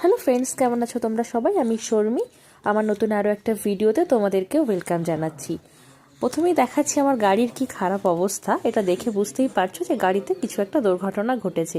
Hello friends, কেমন আছো তোমরা সবাই? আমি শর্মি। আমার নতুন আরও একটা ভিডিওতে তোমাদেরকে ওয়েলকাম জানাচ্ছি। প্রথমেই দেখাচ্ছি আমার গাড়ির কি খারাপ অবস্থা। এটা দেখে বুঝতেই পারছ যে গাড়িতে কিছু একটা দুর্ঘটনা ঘটেছে।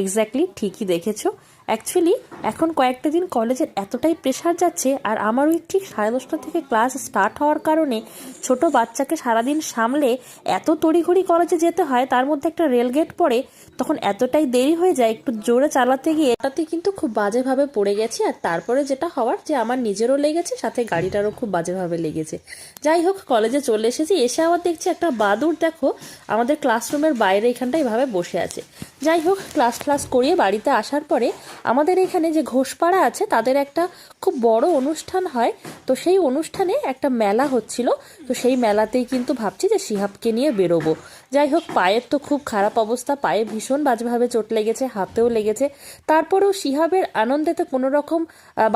এক্স্যাক্টলি ঠিকই দেখেছ। অ্যাকচুয়ালি এখন কয়েকটা দিন কলেজের এতটাই প্রেশার যাচ্ছে আর আমার ওই ঠিক সাড়ে দশটা থেকে ক্লাস স্টার্ট হওয়ার কারণে ছোট বাচ্চাকে সারাদিন সামলে এত তড়িঘড়ি কলেজে যেতে হয়, তার মধ্যে একটা রেলগেট পড়ে, তখন এতটাই দেরি হয়ে যায় একটু জোরে চালাতে গিয়ে। এটাতে কিন্তু খুব বাজেভাবে পড়ে গেছি আর তারপরে যেটা হওয়ার যে আমার নিজেরও লেগেছে, সাথে গাড়িটারও খুব বাজেভাবে লেগেছে। যাই হোক, কলেজে চলে এসেছি। এসে আবার দেখছি একটা বাদুর দেখো, আমাদের ক্লাসরুমের বাইরে এখানটা এভাবে বসে আছে। যাই হোক ক্লাস ক্লাস করিয়ে বাড়িতে আসার পরে আমাদের এখানে যে ঘোষপাড়া আছে, তাদের একটা খুব বড় অনুষ্ঠান হয়। তো সেই অনুষ্ঠানে একটা মেলা হচ্ছিল। তো সেই মেলাতেই কিন্তু ভাবছি যে শিহাবকে নিয়ে বেরোবো। যাই হোক, পায়ের তো খুব খারাপ অবস্থা। পায়ে ভীষণ বাজেভাবে চোট লেগেছে, হাতেও লেগেছে। তারপরেও শিহাবের আনন্দেতে কোনো রকম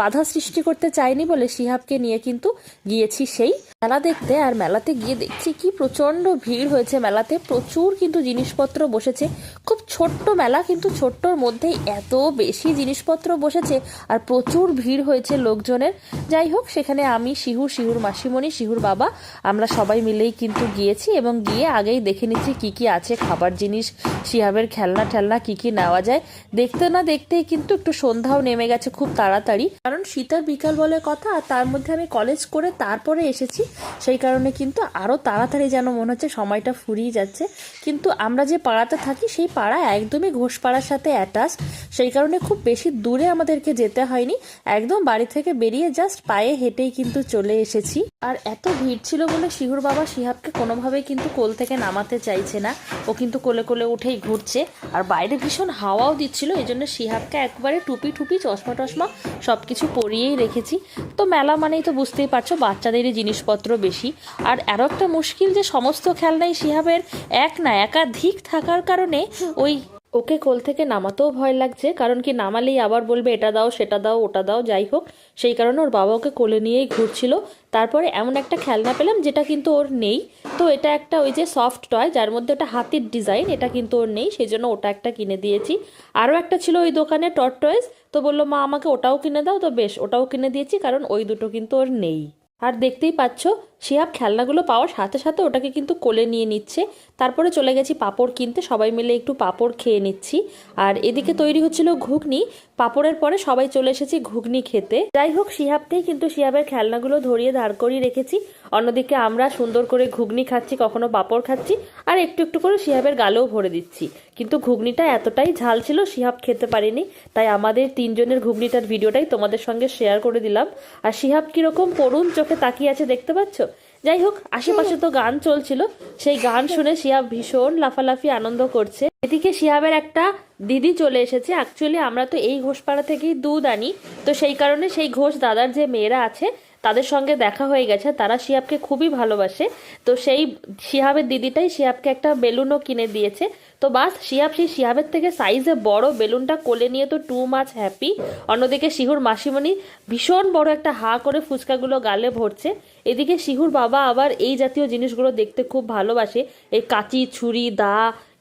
বাধা সৃষ্টি করতে চায়নি বলে শিহাবকে নিয়ে কিন্তু গিয়েছি সেই মেলা দেখতে। আর মেলাতে গিয়ে দেখছি কি প্রচণ্ড ভিড় হয়েছে মেলাতে। প্রচুর কিন্তু জিনিসপত্র বসেছে। খুব ছোট্ট মেলা কিন্তু ছোট্টর মধ্যেই এত বেশি জিনিসপত্র বসেছে আর প্রচুর ভিড় হয়েছে লোকজনের। যাই হোক, সেখানে আমি, শিহুর শিহুর মাসিমণি, শিহুর বাবা, আমরা সবাই মিলেই কিন্তু গিয়েছি এবং গিয়ে আগেই দেখে নিচ্ছি কি কি আছে, খাবার জিনিস, শিহাবের খেলনা ঠেলনা কি কি নেওয়া যায়। দেখতে না দেখতেই কিন্তু একটু সন্ধ্যাও নেমে গেছে খুব তাড়াতাড়ি। কারণ শীতের বিকাল বলে কথা আর তার মধ্যে আমি কলেজ করে তারপরে এসেছি, সেই কারণে কিন্তু আরও তাড়াতাড়ি যেন মনে হচ্ছে সময়টা ফুরিয়ে যাচ্ছে। কিন্তু আমরা যে পাড়াতে থাকি, সেই পাড়া একদমই ঘোষপাড়ার সাথে অ্যাটাচ সেই কারণে খুব বেশি দূরে আমাদেরকে যেতে হয়নি। একদম বাড়ি থেকে বেরিয়ে জাস্ট পায়ে হেঁটেই কিন্তু চলে এসেছি। আর এত ভিড় ছিল বলে শিহুর বাবা শিহাবকে কোনোভাবেই কিন্তু কোল থেকে নামাতে চাইছে না। ও কিন্তু কোলে কোলে উঠেই ঘুরছে। আর বাইরে ভীষণ হাওয়াও দিচ্ছিল, এই জন্য শিহাবকে একবারে টুপি টুপি, চশমা টশমা সব কিছু পরিয়েই রেখেছি। তো মেলা মানেই তো বুঝতেই পারছ, বাচ্চাদেরই জিনিসপত্র বেশি। আর আরও একটা মুশকিল যে সমস্ত খেলনাই শিহাবের এক না একাধিক থাকার কারণে ওই ওকে কোল থেকে নামাতেও ভয় লাগছে, কারণ কি নামালেই আবার বলবে, এটা দাও, সেটা দাও, ওটা দাও, যাই হোক। সেই কারণে ওর বাবা ওকে কোলে নিয়েই ঘুরছিল। তারপরে এমন একটা খেলনা পেলাম যেটা কিন্তু ওর নেই। তো এটা একটা ওই যে সফট টয় যার মধ্যে ওটা হাতির ডিজাইন এটা কিন্তু ওর নেই, সেই জন্য ওটা একটা কিনে দিয়েছি। আরও একটা ছিল ওই দোকানে টট টয়েস তো বলল, মা, আমাকে ওটাও কিনে দাও। তো বেশ, ওটাও কিনে দিয়েছি, কারণ ওই দুটো কিন্তু ওর নেই। আর দেখতেই পাচ্ছ শিহাব খেলনাগুলো পাওয়ার সাথে সাথে ওটাকে কিন্তু কোলে নিয়ে নিচ্ছে। তারপরে চলে গেছি পাপড় কিনতে, সবাই মিলে একটু পাপড় খেয়ে নিচ্ছি। আর এদিকে তৈরি হচ্ছিল ঘুগনি, পাপড়ের পরে সবাই চলে এসেছি ঘুগনি খেতে। যাই হোক, শিহাবকেই কিন্তু শিহাবের খেলনাগুলো ধরিয়ে দাঁড় করিয়ে রেখেছি। অন্যদিকে আমরা সুন্দর করে ঘুগনি খাচ্ছি, কখনো পাপড় খাচ্ছি, আর একটু একটু করে শিহাবের গালেও ভরে দিচ্ছি। কিন্তু ঘুগনিটা এতটাই ঝাল ছিল, শিহাব খেতে পারেনি। তাই আমাদের তিনজনের ঘুগনিটার ভিডিওটাই তোমাদের সঙ্গে শেয়ার করে দিলাম। আর শিহাব কীরকম করুণ চোখে তাকিয়ে আছে দেখতে পাচ্ছ? যাই হোক, আশেপাশে তো গান চলছিল। সেই গান শুনে শিয়া ভীষণ লাফালাফি আনন্দ করছে। এদিকে শিয়াবের একটা দিদি চলে এসেছে। অ্যাকচুয়ালি আমরা তো এই ঘোষপাড়া থেকেই দুধ আনি। তো সেই কারণে সেই ঘোষ দাদার যে মেয়েরা আছে তাদের সঙ্গে দেখা হয়ে গেছে। তারা শিহাবকে খুবই ভালোবাসে। তো সেই শিহাবের দিদিটাই শিহাবকে একটা বেলুনও কিনে দিয়েছে। তো বাস, শিহাব সেই শিহাবের থেকে সাইজে বড় বেলুনটা কোলে নিয়ে তো টু মাছ হ্যাপি অন্যদিকে শিহুর মাসিমণি ভীষণ বড় একটা হা করে ফুচকাগুলো গালে ভরছে। এদিকে শিহুর বাবা আবার এই জাতীয় জিনিসগুলো দেখতে খুব ভালোবাসে। এই কাঁচি, ছুরি, দা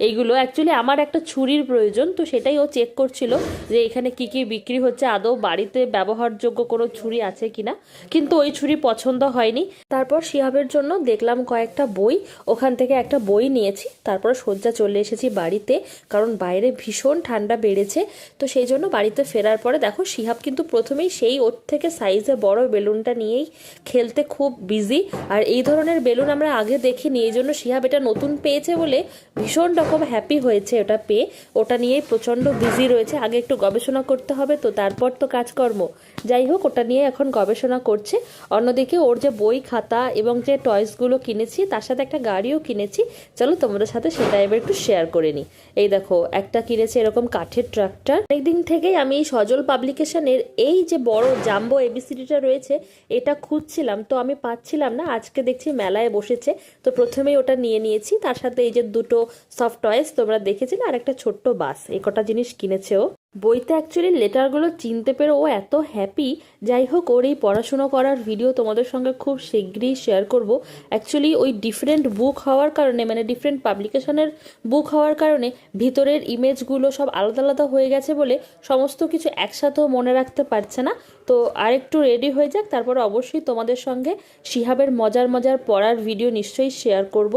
এইগুলো অ্যাকচুয়ালি আমার একটা ছুরির প্রয়োজন, তো সেটাই ও চেক করছিল যে এখানে কি কি বিক্রি হচ্ছে, আদৌ বাড়িতে ব্যবহারযোগ্য কোনো ছুরি আছে কিনা। কিন্তু ওই ছুরি পছন্দ হয়নি। তারপর শিহাবের জন্য দেখলাম কয়েকটা বই, ওখান থেকে একটা বই নিয়েছি। তারপর শয্যা চলে এসেছি বাড়িতে, কারণ বাইরে ভীষণ ঠান্ডা বেড়েছে। তো সেই জন্য বাড়িতে ফেরার পরে দেখো, শিহাব কিন্তু প্রথমেই সেই ওর থেকে সাইজে বড় বেলুনটা নিয়েই খেলতে খুব বিজি আর এই ধরনের বেলুন আমরা আগে দেখিনি, এই জন্য শিহাব এটা নতুন পেয়েছে বলে ভীষণ রকম হ্যাপি হয়েছে ওটা পেয়ে। ওটা নিয়েই প্রচণ্ড বিজি রয়েছে। আগে একটু গবেষণা করতে হবে, তো তারপর তো কাজকর্ম। যাই হোক, ওটা নিয়ে এখন গবেষণা করছে। অন্যদিকে ওর যে বই খাতা এবং যে টয়েসগুলো কিনেছি, তার সাথে একটা গাড়িও কিনেছি। চলো তোমাদের সাথে সেটা এবার একটু শেয়ার করে নিই। এই দেখো, একটা কিনেছে এরকম কাঠের ট্রাক্টর অনেকদিন থেকেই আমি এই সজল পাবলিকেশনের এই যে বড় জাম্বো এবিসিডিটা রয়েছে, এটা খুঁজছিলাম। তো আমি পাচ্ছিলাম না, আজকে দেখছি মেলায় বসেছে। তো প্রথমেই ওটা নিয়ে নিয়েছি। তার সাথে এই যে দুটো সফট টয়েস তোমরা দেখেছিলে? আর একটা ছোট্ট বাস, এই কটা জিনিস কিনেছেও। বইতে অ্যাকচুয়ালি লেটারগুলো চিনতে পেরে ও এত হ্যাপি যাই হোক, ওর এই পড়াশুনো করার ভিডিও তোমাদের সঙ্গে খুব শীঘ্রই শেয়ার করব। অ্যাকচুয়ালি ওই ডিফারেন্ট বুক হওয়ার কারণে মানে ডিফারেন্ট পাবলিকেশনের বুক হওয়ার কারণে, ভিতরের ইমেজগুলো সব আলাদা আলাদা হয়ে গেছে বলে সমস্ত কিছু একসাথেও মনে রাখতে পারছে না। তো আরেকটু রেডি হয়ে যাক, তারপর অবশ্যই তোমাদের সঙ্গে শিহাবের মজার মজার পড়ার ভিডিও নিশ্চয়ই শেয়ার করব।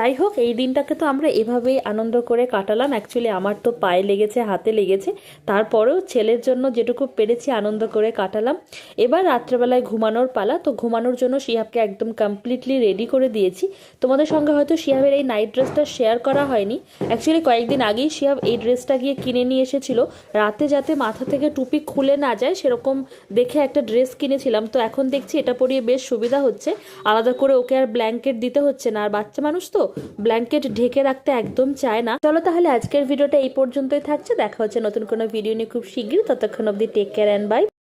যাই হোক এই দিনটাকে তো আমরা এভাবেই আনন্দ করে কাটালাম। অ্যাকচুয়ালি আমার তো পায়ে লেগেছে, হাতে লেগেছে। তারপরেও ছেলের জন্য যেটুকু পেরেছি আনন্দ করে কাটালাম। এবার রাত্রেবেলায় ঘুমানোর পালা। তো ঘুমানোর জন্য শিহাবকে একদম কমপ্লিটলি রেডি করে দিয়েছি। তোমাদের সঙ্গে হয়তো শিহাবের এই নাইট ড্রেসটা শেয়ার করা হয়নি। অ্যাকচুয়ালি কয়েকদিন আগেই শিহাব এই ড্রেসটা গিয়ে কিনে নিয়ে এসেছিল। রাতে যাতে মাথা থেকে টুপি খুলে না যায়, সেরকম দেখে একটা ড্রেস কিনেছিলাম। তো এখন দেখছি এটা পরিয়ে বেশ সুবিধা হচ্ছে। আলাদা করে ওকে আর ব্ল্যাঙ্কেট দিতে হচ্ছে না। আর বাচ্চা মানুষ তো ব্ল্যাঙ্কেট ঢেকে রাখতে একদম চায় না। চলো তাহলে আজকের ভিডিওটা এই পর্যন্তই থাকছে। দেখা হচ্ছে নতুন কোনো ভিডিও নিয়ে খুব শীঘ্রই। ততক্ষণ অব্দি টেক কেয়ার অ্যান্ড বাই